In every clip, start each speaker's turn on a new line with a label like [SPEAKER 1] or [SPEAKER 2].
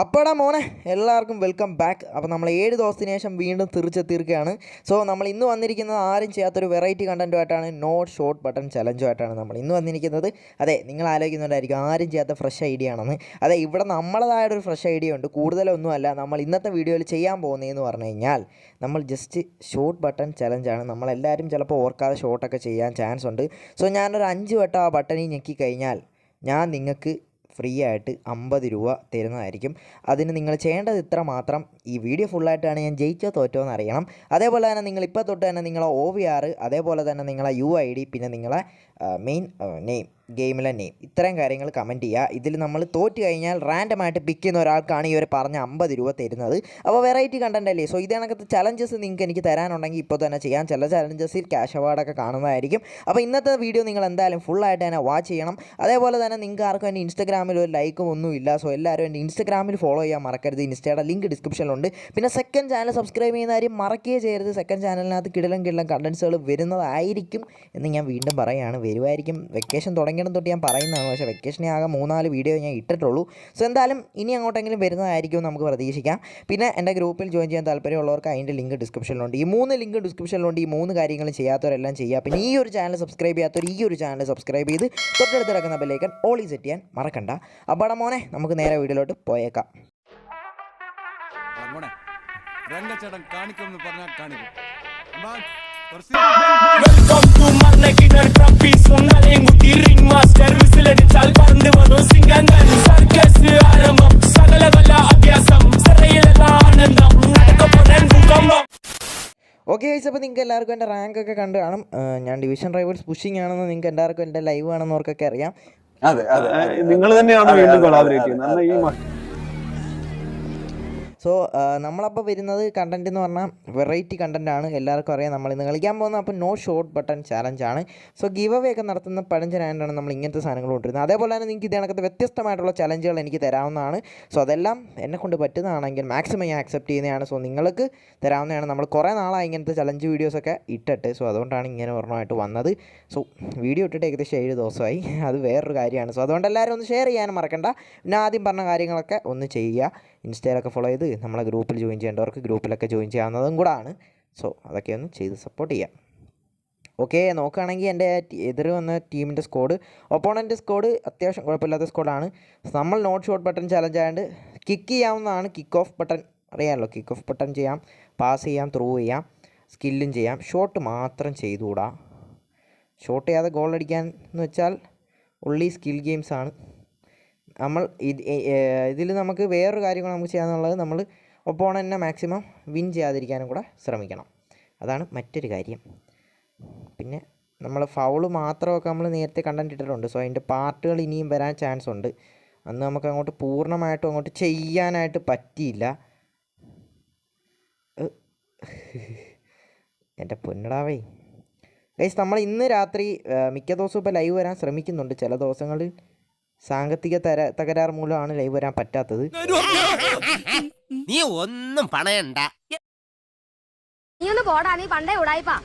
[SPEAKER 1] അപ്പോടാ മോനെ എല്ലാവർക്കും welcome back അപ്പോൾ നമ്മൾ ഏഴ് ദിവസത്തിന് ശേഷം വീണ്ടും തിരിച്ചെത്തിയിരിക്കുകയാണ്. സോ നമ്മൾ ഇന്ന് വന്നിരിക്കുന്നത് ആരും ചെയ്യാത്തൊരു വെറൈറ്റി കണ്ടന്റുമായിട്ടാണ് നോട്ട് ഷോർട്ട് ബട്ടൺ ചലഞ്ചുമായിട്ടാണ് നമ്മൾ ഇന്ന് വന്നിരിക്കുന്നത്. അതെ നിങ്ങൾ ആലോചിക്കുന്നുണ്ടായിരിക്കും ആരും ചെയ്യാത്ത ഫ്രഷ് ഐഡിയ ആണെന്ന്. അതെ ഇവിടെ നമ്മളതായൊരു ഫ്രഷ് ഐഡിയ ഉണ്ട്. കൂടുതലൊന്നുമല്ല നമ്മൾ ഇന്നത്തെ വീഡിയോയിൽ ചെയ്യാൻ പോകുന്നതെന്ന് പറഞ്ഞു കഴിഞ്ഞാൽ നമ്മൾ ജസ്റ്റ് ഷോർട്ട് ബട്ടൺ ചലഞ്ചാണ് നമ്മളെല്ലാവരും ചിലപ്പോൾ ഓർക്കാതെ ഷോർട്ടൊക്കെ ചെയ്യാൻ ചാൻസ് ഉണ്ട്. സോ ഞാനൊരു അഞ്ച് വട്ടം ആ ബട്ടണിൽ ഞെക്കി കഴിഞ്ഞാൽ ഞാൻ നിങ്ങൾക്ക് ഫ്രീ ആയിട്ട് അമ്പത് രൂപ തരുന്നതായിരിക്കും. അതിന് നിങ്ങൾ ചെയ്യേണ്ടത് ഇത്ര മാത്രം. ഈ വീഡിയോ ഫുള്ളായിട്ടാണ് ഞാൻ ജയിച്ചോ തോറ്റോ എന്ന് അറിയണം. അതേപോലെ തന്നെ നിങ്ങൾ ഇപ്പോൾ തൊട്ട് തന്നെ നിങ്ങളെ ഒ വി അതേപോലെ തന്നെ നിങ്ങളെ യു ഐ ഡി പിന്നെ നിങ്ങളെ മെയിൻ നെയിം ഗെയിമിലെ നെയിം. ഇത്രയും കാര്യങ്ങൾ കമന്റ് ചെയ്യുക. ഇതിൽ നമ്മൾ തോറ്റ് കഴിഞ്ഞാൽ റാൻഡമായിട്ട് പിക്ക് ചെയ്യുന്ന ഒരാൾക്കാണ് ഈ ഒരു പറഞ്ഞ അമ്പത് രൂപ തരുന്നത്. അപ്പോൾ വെറൈറ്റി കണ്ടന്റ് അല്ലേ? സോ ഇതിനകത്ത് ചലഞ്ചസ് നിങ്ങൾക്ക് എനിക്ക് തരാനുണ്ടെങ്കിൽ ഇപ്പോൾ തന്നെ ചെയ്യാം. ചില ചലഞ്ചസിൽ ക്യാഷ് അവാർഡൊക്കെ കാണുന്നതായിരിക്കും. അപ്പോൾ ഇന്നത്തെ വീഡിയോ നിങ്ങൾ എന്തായാലും ഫുള്ളായിട്ട് തന്നെ വാച്ച് ചെയ്യണം. അതേപോലെ തന്നെ നിങ്ങൾക്ക് ആർക്കും എന്റെ ഇൻസ്റ്റാഗ്രാമിൽ ഒരു ലൈക്കും ഒന്നും ഇല്ല. സോ എല്ലാവരും എന്റെ ഇൻസ്റ്റാഗ്രാമിൽ ഫോളോ ചെയ്യാൻ മറക്കരുത്. ഇൻസ്റ്റയുടെ ലിങ്ക് ഡിസ്ക്രിപ്ഷനിലുണ്ട് പിന്നെ സെക്കൻഡ് ചാനൽ സബ്സ്ക്രൈബ് ചെയ്യുന്ന കാര്യം മറക്കുകയേ ചെയ്യരുത്. സെക്കൻഡ് ചാനലിനകത്ത് കിടലം കിടലം കണ്ടൻസുകൾ വരുന്നതായിരിക്കും എന്ന് ഞാൻ വീണ്ടും പറയുകയാണ്. വരുമായിരിക്കും. വെക്കേഷൻ തുടങ്ങിയിടം തൊട്ട് ഞാൻ പറയുന്നതാണ്. പക്ഷേ വെക്കേഷനെ ആകെ മൂന്നാൽ വീഡിയോ ഞാൻ ഇട്ടിട്ടുള്ളൂ. സോ എന്തായാലും ഇനി അങ്ങോട്ടെങ്കിലും വരുന്നതായിരിക്കും നമുക്ക് പ്രതീക്ഷിക്കാം. പിന്നെ എന്റെ ഗ്രൂപ്പിൽ ജോയിൻ ചെയ്യാൻ താല്പര്യമുള്ളവർക്ക് അതിന്റെ ലിങ്ക് ഡിസ്ക്രിപ്ഷനിലുണ്ട് ഈ മൂന്ന് ലിങ്ക് ഡിസ്ക്രിപ്ഷനിലുണ്ട് ഈ മൂന്ന് കാര്യങ്ങൾ ചെയ്യാത്തവരെല്ലാം ചെയ്യുക. പിന്നെ ഈ ഒരു ചാനൽ സബ്സ്ക്രൈബ് ചെയ്യാത്തവർ ഈ ഒരു ചാനൽ സബ്സ്ക്രൈബ് ചെയ്ത് തൊട്ടടുത്ത് കിടക്കുന്ന ബെല്ലേക്കൻ ഓളി സെറ്റ് ചെയ്യാൻ മറക്കണ്ട. അപ്പോൾ മോനെ നമുക്ക് നേരെ വീഡിയോയിലോട്ട് പോയേക്കാം.
[SPEAKER 2] Welcome പറഞ്ഞാൽ കാണിക്കും. അമ്മാ, കുറച്ച്
[SPEAKER 3] വെൽക്കം ടു മണ്ണക്കിണർ ട്രപ്പീസ് മുന്നാലെങ്കുട്ടി റിംഗ് മാസ്റ്റർ വിസിലടിച്ചാൽ പറന്ന് വന്നു സിംഗങ്ങൾ. സർക്കസ് ആരംഭം സകലകല അഭ്യാസം സിറയിലെല്ല ആനന്ദം. നടക്കപ്പോഴൻ ഭൂകമ്പം
[SPEAKER 1] ഓക്കെ ഗൈസ് അപ്പോൾ നിങ്ങൾക്ക് എല്ലാവർക്കും എന്റെ റാങ്ക് ഒക്കെ കണ്ടു കാണും. ഞാൻ ഡിവിഷൻ റൈവൽസ് പുഷിംഗ് ആണെന്ന് നിങ്ങൾക്ക് എല്ലാവർക്കും എന്റെ ലൈവ് ആണെന്നവർക്കൊക്കെ അറിയാം.
[SPEAKER 4] അതെ അതെ.
[SPEAKER 5] നിങ്ങൾ തന്നെയാണ് വീണ്ടും കൊളാബറേറ്റ് ചെയ്യുന്നത്. ഈ
[SPEAKER 1] സോ നമ്മളപ്പോൾ വരുന്നത് കണ്ടന്റ് എന്ന് പറഞ്ഞാൽ വെറൈറ്റി കണ്ടന്റ് ആണ്. എല്ലാവർക്കും അറിയാം നമ്മൾ ഇന്ന് കളിക്കാൻ പോകുന്നത് അപ്പോൾ നോ ഷോർട്ട് ബട്ടൺ ചാലഞ്ച് ആണ്. സോ ഗീവ് അവേ ഒക്കെ നടത്തുന്ന പഴഞ്ചനായിട്ടാണ് നമ്മൾ ഇങ്ങനത്തെ സാധനങ്ങൾ കൊണ്ടുവരുന്നത്. അതേപോലെ തന്നെ നിങ്ങൾക്ക് ഇത് വ്യത്യസ്തമായിട്ടുള്ള ചലഞ്ചുകൾ എനിക്ക് തരാവുന്നതാണ്. സോ അതെല്ലാം എന്നെ കൊണ്ട് പറ്റുന്നതാണെങ്കിൽ മാക്സിമം ഞാൻ അക്സെപ്റ്റ് ചെയ്യുന്നതാണ്. സോ നിങ്ങൾക്ക് തരാവുന്നതാണ്. നമ്മൾ കുറേ നാളായി ഇങ്ങനത്തെ ചലഞ്ച് വീഡിയോസൊക്കെ ഇട്ടിട്ട്. സോ അതുകൊണ്ടാണ് ഇങ്ങനെ ഒരെണ്ണമായിട്ട് വന്നത്. സോ വീഡിയോ ഇട്ടിട്ട് ഏകദേശം ഏഴ് ദിവസമായി. അത് വേറൊരു കാര്യമാണ്. സോ അതുകൊണ്ട് എല്ലാവരും ഒന്ന് ഷെയർ ചെയ്യാനും മറക്കണ്ട. പിന്നെ ആദ്യം പറഞ്ഞ കാര്യങ്ങളൊക്കെ ഒന്ന് ചെയ്യുക. ഇൻസ്റ്റയിലൊക്കെ ഫോളോ ചെയ്ത് നമ്മളെ ഗ്രൂപ്പിൽ ജോയിൻ ചെയ്യേണ്ടവർക്ക് ഗ്രൂപ്പിലൊക്കെ ജോയിൻ ചെയ്യാവുന്നതും കൂടാണ്. സോ അതൊക്കെ ഒന്ന് ചെയ്ത് സപ്പോർട്ട് ചെയ്യാം. ഓക്കെ നോക്കുകയാണെങ്കിൽ എന്റെ എതിർ വന്ന ടീമിന്റെ സ്കോഡ് ഒപ്പോണന്റ് സ്കോഡ് അത്യാവശ്യം കുഴപ്പമില്ലാത്ത സ്കോഡാണ് നമ്മൾ നോട്ട് ഷോട്ട് ബട്ടൺ ചലഞ്ച് ആയതുകൊണ്ട് കിക്ക് ചെയ്യാവുന്നതാണ്. കിക്ക് ഓഫ് ബട്ടൺ അറിയാമല്ലോ കിക്ക് ഓഫ് ബട്ടൺ ചെയ്യാം പാസ് ചെയ്യാം ത്രൂ ചെയ്യാം സ്കില്ലും ചെയ്യാം. ഷോട്ട് മാത്രം ചെയ്തുകൂടാ. ഷോട്ട് ചെയ്യാതെ ഗോൾ അടിക്കാൻ എന്ന് വെച്ചാൽ ഉള്ളി സ്കിൽ ഗെയിംസാണ് നമ്മൾ ഇത് ഇതിൽ നമുക്ക് വേറൊരു കാര്യങ്ങൾ നമുക്ക് ചെയ്യാന്നുള്ളത് നമ്മൾ ഒപ്പോണന്നെ മാക്സിമം വിൻ ചെയ്യാതിരിക്കാനും കൂടെ ശ്രമിക്കണം. അതാണ് മറ്റൊരു കാര്യം. പിന്നെ നമ്മൾ ഫൗൾ മാത്രമൊക്കെ നമ്മൾ നേരത്തെ കണ്ടിട്ടിട്ടുണ്ട് സോ അതിന്റെ പാർട്ടുകൾ ഇനിയും വരാൻ ചാൻസ് ഉണ്ട്. അന്ന് നമുക്ക് അങ്ങോട്ട് പൂർണമായിട്ടും അങ്ങോട്ട് ചെയ്യാനായിട്ട് പറ്റിയില്ല. എന്റെ പൊന്നടാവേ. ഗൈസ് നമ്മൾ ഇന്ന് രാത്രി മിക്ക ദിവസവും ഇപ്പോൾ ലൈവ് വരാൻ ശ്രമിക്കുന്നുണ്ട്. ചില ദിവസങ്ങളിൽ സാങ്കത്തിക തര തകരാർ മൂലമാണ് ലൈവ് വരാൻ പറ്റാത്തത്.
[SPEAKER 6] നീ ഒന്നും പണയണ്ട.
[SPEAKER 7] നീ ഒന്ന് പോടാ നീ പണ്ടേ ഉടായിപ്പാ.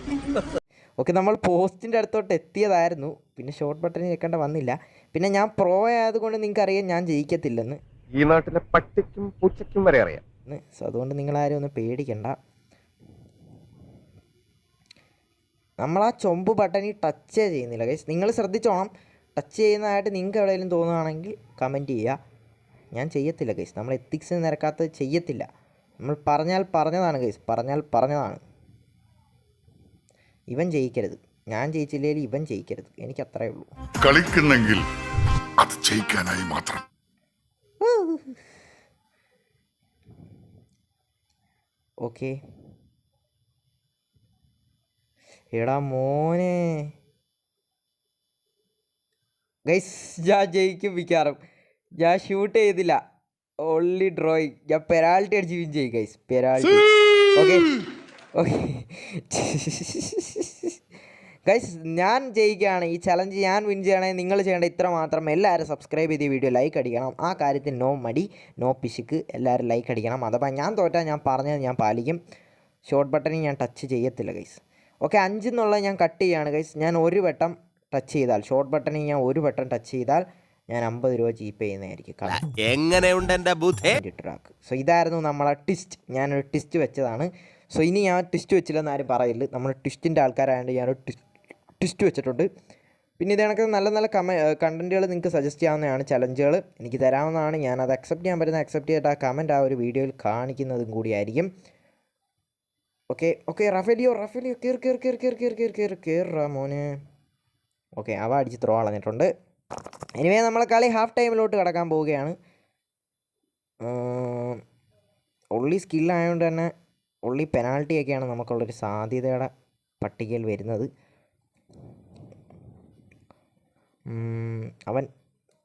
[SPEAKER 1] ഓക്കെ നമ്മൾ പോസ്റ്റിന്റെ അടുത്തോട്ട് എത്തിയതായിരുന്നു. പിന്നെ ഷോർട്ട് ബട്ടൺ ഞെക്കേണ്ട വന്നില്ല. പിന്നെ ഞാൻ പ്രോ ആയതുകൊണ്ട് നിങ്ങൾക്ക് അറിയാം ഞാൻ ജയിക്കത്തില്ലെന്ന്.
[SPEAKER 4] ഈ നാട്ടിലെ പട്ടിക്കും പൂച്ചയ്ക്കും വരെ അറിയാം.
[SPEAKER 1] സോ അതുകൊണ്ട് നിങ്ങളാരും ഒന്ന് പേടിക്കണ്ട. നമ്മൾ ആ ചൊമ്പ് ബട്ടണിൽ ടച്ചേ ചെയ്യുന്നില്ല ഗൈസ് നിങ്ങൾ ശ്രദ്ധിച്ചോണം. ടച്ച് ചെയ്യുന്നതായിട്ട് നിങ്ങൾക്ക് എവിടെയെങ്കിലും തോന്നുകയാണെങ്കിൽ കമന്റ് ചെയ്യുക. ഞാൻ ചെയ്യത്തില്ല ഗൈസ് നമ്മൾ എത്തിക്സ് നിരക്കാത്തത് ചെയ്യത്തില്ല. നമ്മൾ പറഞ്ഞാൽ പറഞ്ഞതാണ് ഗൈസ് പറഞ്ഞാൽ പറഞ്ഞതാണ്. ഇവൻ ജയിക്കരുത്. ഞാൻ ജയിച്ചില്ലെങ്കിൽ ഇവൻ ജയിക്കരുത്. എനിക്ക് അത്രേ ഉള്ളൂ.
[SPEAKER 8] കളിക്കുന്നെങ്കിൽ അത് ജയിക്കാനായി മാത്രം.
[SPEAKER 1] ഓക്കെ എടാ മോനെ. ഗൈസ് ഞാൻ ജയിക്കും മിക്കാറും ഞാൻ ഷൂട്ട് ചെയ്തില്ല. ഓൺലി ഡ്രോയിങ് ഞാൻ പെരാൾട്ടി അടിച്ച് വിൻ ചെയ്യും guys. Penalty okay okay guys ഞാൻ ജയിക്കുകയാണ്. ഈ ചലഞ്ച് ഞാൻ വിൻ ചെയ്യണമെങ്കിൽ നിങ്ങൾ ചെയ്യേണ്ട ഇത്ര മാത്രം. എല്ലാവരും സബ്സ്ക്രൈബ് ചെയ്ത് വീഡിയോ ലൈക്ക് അടിക്കണം. ആ കാര്യത്തിൽ നോ മടി നോ പിശുക്ക്. എല്ലാവരും ലൈക്ക് അടിക്കണം. അഥവാ ഞാൻ തോറ്റാൽ ഞാൻ പറഞ്ഞത് ഞാൻ പാലിക്കും. ഷോർട്ട് ബട്ടണിൽ ഞാൻ ടച്ച് ചെയ്യത്തില്ല ഗൈസ്. ഓക്കെ അഞ്ചെന്നുള്ളത് ഞാൻ കട്ട് ചെയ്യുകയാണ് ഗൈസ്. ഞാൻ ഒരു വട്ടം ടച്ച് ചെയ്താൽ ഷോർട്ട് ബട്ടണിൽ ഞാൻ ഒരു ബട്ടൺ ടച്ച് ചെയ്താൽ ഞാൻ അമ്പത് രൂപ ജി പേ ചെയ്യുന്നതായിരിക്കും
[SPEAKER 6] എങ്ങനെയുണ്ട് എന്റെ ബുദ്ധി?
[SPEAKER 1] ട്രാക്ക് സോ ഇതായിരുന്നു നമ്മളെ ട്വിസ്റ്റ് ഞാനൊരു ട്വിസ്റ്റ് വെച്ചതാണ്. സോ ഇനി ഞാൻ ട്വിസ്റ്റ് വെച്ചില്ലെന്ന് ആരും പറയില്ല. നമ്മൾ ട്വിസ്റ്റിന്റെ ആൾക്കാരായതുകൊണ്ട് ഞാനൊരു ട്വിസ്റ്റ് വെച്ചിട്ടുണ്ട്. പിന്നെ ഇത് കണക്ക് നല്ല നല്ല കമ കണ്ടന്റുകൾ നിങ്ങൾക്ക് സജസ്റ്റ് ചെയ്യാവുന്നതാണ് ചലഞ്ചുകൾ എനിക്ക് തരാവുന്നതാണ്. ഞാൻ അത് അക്സെപ്റ്റ് ചെയ്യാൻ പറ്റുന്ന അക്സെപ്റ്റ് ചെയ്തിട്ട് ആ കമന്റ് ആ ഒരു വീഡിയോയിൽ കാണിക്കുന്നതും കൂടിയായിരിക്കും ഓക്കെ ഓക്കെ റഫേലിയോ റഫേലിയോ കയറി കയറി കയറി കയറി കയറി കയറി കയറി കയറാ മോന്. ഓക്കെ അവ അടിച്ച് ത്രോ കളഞ്ഞിട്ടുണ്ട് എനിവേ നമ്മളെ കളി ഹാഫ് ടൈമിലോട്ട് കടക്കാൻ പോവുകയാണ്. ഉള്ളി സ്കില്ലായതുകൊണ്ട് തന്നെ ഉള്ളി പെനാൾട്ടിയൊക്കെയാണ് നമുക്കുള്ളൊരു സാധ്യതയുടെ പട്ടികയിൽ വരുന്നത്. അവൻ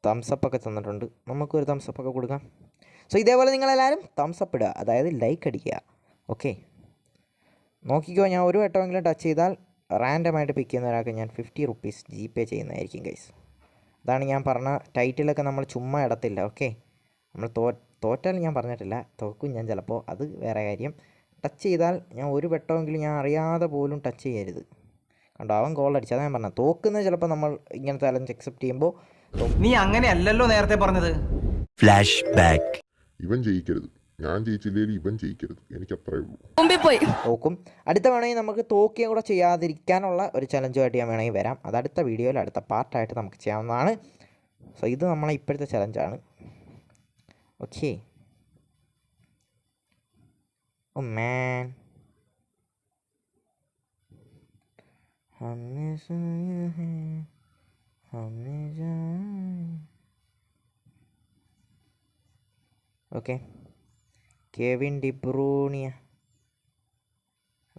[SPEAKER 1] തംസപ്പൊക്കെ തന്നിട്ടുണ്ട്. നമുക്കൊരു തംസപ്പൊക്കെ കൊടുക്കാം. സോ ഇതേപോലെ നിങ്ങളെല്ലാവരും തംസപ്പ് ഇടുക. അതായത് ലൈക്ക് അടിക്കുക. ഓക്കെ നോക്കിക്കോ ഞാൻ ഒരു വട്ടമെങ്കിലും ടച്ച് ചെയ്താൽ റാൻഡമായിട്ട് പിക്ക് ചെയ്യുന്ന ഒരാൾക്ക് ഞാൻ ഫിഫ്റ്റി റുപ്പീസ് ജി പേ ചെയ്യുന്നതായിരിക്കും ഗൈസ് അതാണ് ഞാൻ പറഞ്ഞ ടൈറ്റിലൊക്കെ നമ്മൾ ചുമ്മാ ഇടത്തില്ല ഓക്കെ നമ്മൾ തോ തോറ്റാൽ ഞാൻ പറഞ്ഞിട്ടില്ല തോക്കും ഞാൻ ചിലപ്പോൾ. അത് വേറെ കാര്യം. ടച്ച് ചെയ്താൽ ഞാൻ ഒരു വെട്ടമെങ്കിലും ഞാൻ അറിയാതെ പോലും ടച്ച് ചെയ്യരുത്. കണ്ടോ? അവൻ ഗോൾ അടിച്ചു അതാണ് ഞാൻ പറഞ്ഞത് തോക്കുന്നത് ചിലപ്പോൾ നമ്മൾ ഇങ്ങനത്തെ ചലഞ്ച് അക്സെപ്റ്റ് ചെയ്യുമ്പോൾ
[SPEAKER 5] നീ അങ്ങനെയല്ലല്ലോ നേരത്തെ പറഞ്ഞത്.
[SPEAKER 6] ഫ്ലാഷ് ബാക്ക്
[SPEAKER 8] ഇവൻ ജയിക്കരുത്. ഞാൻ ജയിച്ചില്ലെങ്കിൽ ഇവൻ ജയിക്കരുത് എനിക്ക് അത്രേ ഉള്ളൂ
[SPEAKER 7] മുമ്പിൽ പോയി
[SPEAKER 1] തോക്കും അടുത്ത വേണമെങ്കിൽ നമുക്ക് തോക്കുകയും കൂടെ ചെയ്യാതിരിക്കാനുള്ള ഒരു ചലഞ്ചുമായിട്ട് ഞാൻ വേണമെങ്കിൽ വരാം അത് അടുത്ത വീഡിയോയിൽ അടുത്ത പാർട്ടായിട്ട് നമുക്ക് ചെയ്യാവുന്നതാണ് സോ ഇത് നമ്മളെ ഇപ്പോഴത്തെ ചലഞ്ചാണ് ഓക്കെ ഓ മാൻ हमने सुना है हमने okay Kevin De Bruyne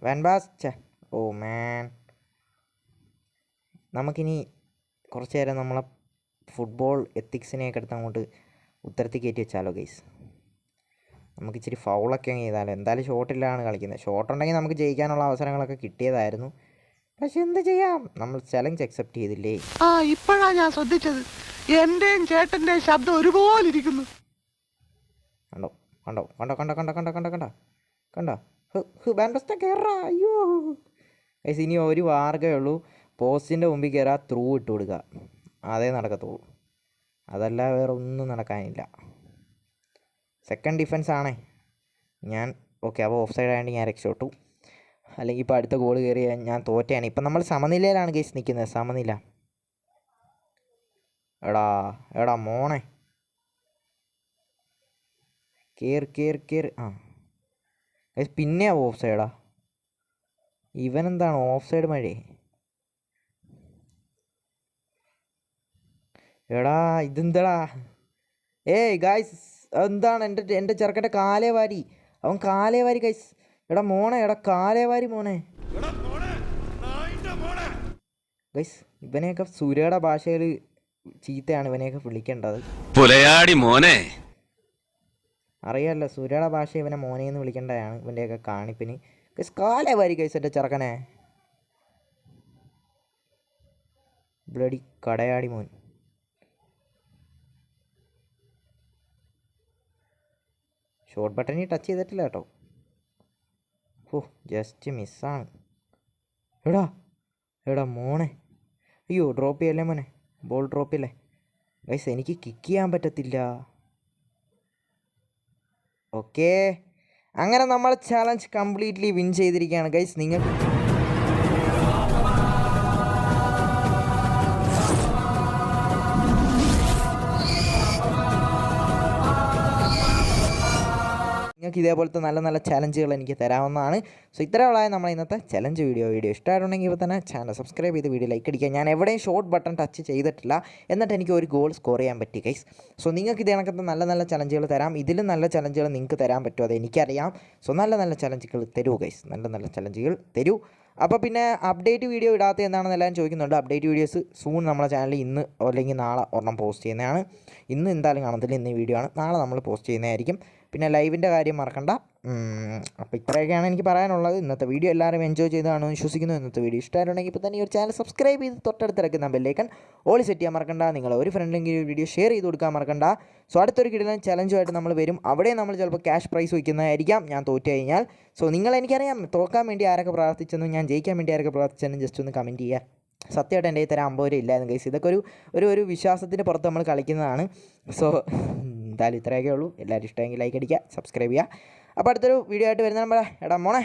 [SPEAKER 1] വാൻബാസ് oh man. നമുക്കിനി കുറച്ച് നേരം നമ്മളെ ഫുട്ബോൾ എത്തിക്സിനെയൊക്കെ എടുത്ത് അങ്ങോട്ട് ഉത്തരത്തിൽ കയറ്റി വെച്ചാലോ ഗൈസ് നമുക്ക് ഇച്ചിരി ഫൗളൊക്കെ അങ്ങ് ചെയ്താലോ. എന്തായാലും ഷോട്ടിലാണ് കളിക്കുന്നത്. ഷോട്ട് ഉണ്ടെങ്കിൽ നമുക്ക് ജയിക്കാനുള്ള അവസരങ്ങളൊക്കെ കിട്ടിയതായിരുന്നു. പക്ഷെ എന്ത് ചെയ്യാം? നമ്മൾ ചലഞ്ച് അക്സെപ്റ്റ് ചെയ്തില്ലേ?
[SPEAKER 9] ആ ഇപ്പോഴാ ഞാൻ ശ്രദ്ധിച്ചത്. എന്റെയും ചേട്ടന്റെയും ശബ്ദം ഒരുപോലെ ഇരിക്കുന്നു.
[SPEAKER 1] കണ്ടോ? കണ്ടോ? കണ്ടോ? കണ്ടോ? കണ്ടോ? കണ്ടോ? കണ്ടോ? കണ്ടോ? കണ്ടോ? ബാൻബസ്റ്റ കയറാ അയ്യോ. ഗൈസ് ഇനി ഒരു മാർഗമേ ഉള്ളൂ. പോസ്റ്റിന്റെ മുമ്പിൽ കയറാ ത്രൂ ഇട്ട് കൊടുക്കുക അതേ നടക്കത്തുള്ളൂ. അതല്ല വേറെ ഒന്നും നടക്കാനില്ല. സെക്കൻഡ് ഡിഫൻസ് ആണേ. ഞാൻ ഓക്കെ അപ്പോൾ ഓഫ് സൈഡ് ആയതുകൊണ്ട് ഞാൻ രക്ഷപ്പെട്ടു. അല്ലെങ്കിൽ ഇപ്പോൾ അടുത്ത ഗോൾ കയറി ഞാൻ തോറ്റയാണ്. ഇപ്പം നമ്മൾ സമനിലയിലാണ് കേസ് നിൽക്കുന്നത് സമനില. എടാ എടാ മോണേ കയറി കയറി കയറി ആ. ഗൈസ് പിന്നെയാ ഓഫ് സൈഡാ ഇവനെന്താണ് ഓഫ് സൈഡ് മഴേ? എടാ ഇതെന്താടാ? ഏയ് ഗായ്സ് എന്താണ് എന്റെ എന്റെ ചെറുക്കന്റെ കാലേ വാരി അവൻ കാലേ വാരി ഗൈസ് എടാ മോണേ എടാ കാലേ വാരി മോനെ. ഗൈസ് ഇവനെയൊക്കെ സൂര്യയുടെ ഭാഷയിൽ ചീത്തയാണ് ഇവനെയൊക്കെ വിളിക്കേണ്ടത്.
[SPEAKER 6] പുലയാടി മോനെ.
[SPEAKER 1] അറിയാമല്ലോ സൂര്യയുടെ ഭാഷ ഇവനെ മോനെ എന്ന് വിളിക്കേണ്ടതാണ് ഇവന്റെയൊക്കെ കാണിപ്പിന്. കാലേ വാരി എന്റെ ചെറുക്കനെ. ബ്ലഡി കടയാടി മോൻ. ഷോർട്ട് ബട്ടണി ടച്ച് ചെയ്തിട്ടില്ല കേട്ടോ. ഓ ജസ്റ്റ് മിസ്സാണ് എടാ എടാ മോണെ അയ്യോ ഡ്രോപ്പ് ചെയ്യല്ലേ മോനെ? ബോൾ ഡ്രോപ്പ് ചെയ്യല്ലേ ഗൈസ് എനിക്ക് കിക്ക് ചെയ്യാൻ പറ്റത്തില്ല. ഓക്കേ അങ്ങനെ നമ്മൾ ചാലഞ്ച് കംപ്ലീറ്റ്ലി വിൻ ചെയ്തിരിക്കുകയാണ് ഗൈസ് നിങ്ങൾ നിങ്ങൾക്ക് ഇതേപോലത്തെ നല്ല നല്ല ചലഞ്ചുകൾ എനിക്ക് തരാവുന്നതാണ്. സോ ഇത്രയുള്ളതായ നമ്മൾ ഇന്നത്തെ ചലഞ്ച് വീഡിയോ വീഡിയോ ഇഷ്ടമായിട്ടുണ്ടെങ്കിൽ ഇപ്പോൾ തന്നെ ചാനൽ സബ്സ്ക്രൈബ് ചെയ്ത് വീഡിയോ ലൈക്ക് അടിക്കുക. ഞാൻ എവിടെയും ഷോർട്ട് ബട്ടൺ ടച്ച് ചെയ്തിട്ടില്ല. എന്നിട്ട് എനിക്ക് ഒരു ഗോൾ സ്കോർ ചെയ്യാൻ പറ്റി ഗൈസ് സോ നിങ്ങൾക്ക് ഇത് കണക്കത്തെ നല്ല നല്ല ചലഞ്ചുകൾ തരാം. ഇതിലും നല്ല ചലഞ്ചുകൾ നിങ്ങൾക്ക് തരാൻ പറ്റുമോ അത് എനിക്കറിയാം. സോ നല്ല നല്ല ചലഞ്ചുകൾ തരൂ ഗൈസ് നല്ല നല്ല ചലഞ്ചുകൾ തരൂ. അപ്പോൾ പിന്നെ അപ്ഡേറ്റ് വീഡിയോ ഇടാത്ത എന്താണെന്ന് എല്ലാവരും ചോദിക്കുന്നുണ്ട്. അപ്ഡേറ്റ് വീഡിയോസ് സൂൺ നമ്മുടെ ചാനലിൽ ഇന്ന് അല്ലെങ്കിൽ നാളെ ഒരെണ്ണം പോസ്റ്റ് ചെയ്യുന്നതാണ്. ഇന്ന് എന്തായാലും കാണത്തില്ല. ഇന്ന് വീഡിയോ ആണ്. നാളെ നമ്മൾ പോസ്റ്റ് ചെയ്യുന്നതായിരിക്കും. പിന്നെ ലൈവിന്റെ കാര്യം മറക്കണ്ട. അപ്പോൾ ഇത്രയൊക്കെയാണ് എനിക്ക് പറയാനുള്ളത്. ഇന്നത്തെ വീഡിയോ എല്ലാവരും എൻജോയ് ചെയ്താണെന്ന് വിശ്വസിക്കുന്നു. ഇന്നത്തെ വീഡിയോ ഇഷ്ടമായിട്ടുണ്ടെങ്കിൽ ഇപ്പോൾ തന്നെ ഒരു ചാനൽ സബ്സ്ക്രൈബ് ചെയ്ത് തൊട്ടടുത്തിറക്കുന്ന ബെല്ലേക്കൻ ഓളി സെറ്റ് ചെയ്യാൻ മറക്കണ്ട. നിങ്ങൾ ഒരു ഫ്രണ്ടെങ്കിലും വീഡിയോ ഷെയർ ചെയ്ത് കൊടുക്കാൻ മറക്കണ്ട. സോ അടുത്തൊരു കിടലൻ ചലഞ്ചുമായിട്ട് നമ്മൾ വരും. അവിടെ നമ്മൾ ചിലപ്പോൾ ക്യാഷ് പ്രൈസ് വയ്ക്കുന്നതായിരിക്കാം. ഞാൻ തോറ്റു കഴിഞ്ഞാൽ. സോ നിങ്ങൾ എനിക്കറിയാം. തോക്കാൻ വേണ്ടി ആരൊക്കെ പ്രാർത്ഥിച്ചെന്നും ഞാൻ ജയിക്കാൻ വേണ്ടി ആരൊക്കെ പ്രാർത്ഥിച്ചെന്നും ജസ്റ്റ് ഒന്ന് കമന്റ് ചെയ്യുക സത്യമായിട്ട് എന്റെ കയ്യിൽ തരാൻ അമ്പത് രൂപ ഇല്ലായിരുന്നു ഗൈസ് ഇതൊക്കെ ഒരു ഒരു വിശ്വാസത്തിന്റെ പുറത്ത് നമ്മൾ കളിക്കുന്നതാണ്. സോ എന്തായാലും ഇത്രയൊക്കെ ഉള്ളൂ. എല്ലാവരും ഇഷ്ടമെങ്കിൽ ലൈക്ക് അടിക്കുക സബ്സ്ക്രൈബ് ചെയ്യുക. അപ്പോൾ അടുത്തൊരു വീഡിയോ ആയിട്ട് വരുന്ന നമ്മളെ എടാ മോണേ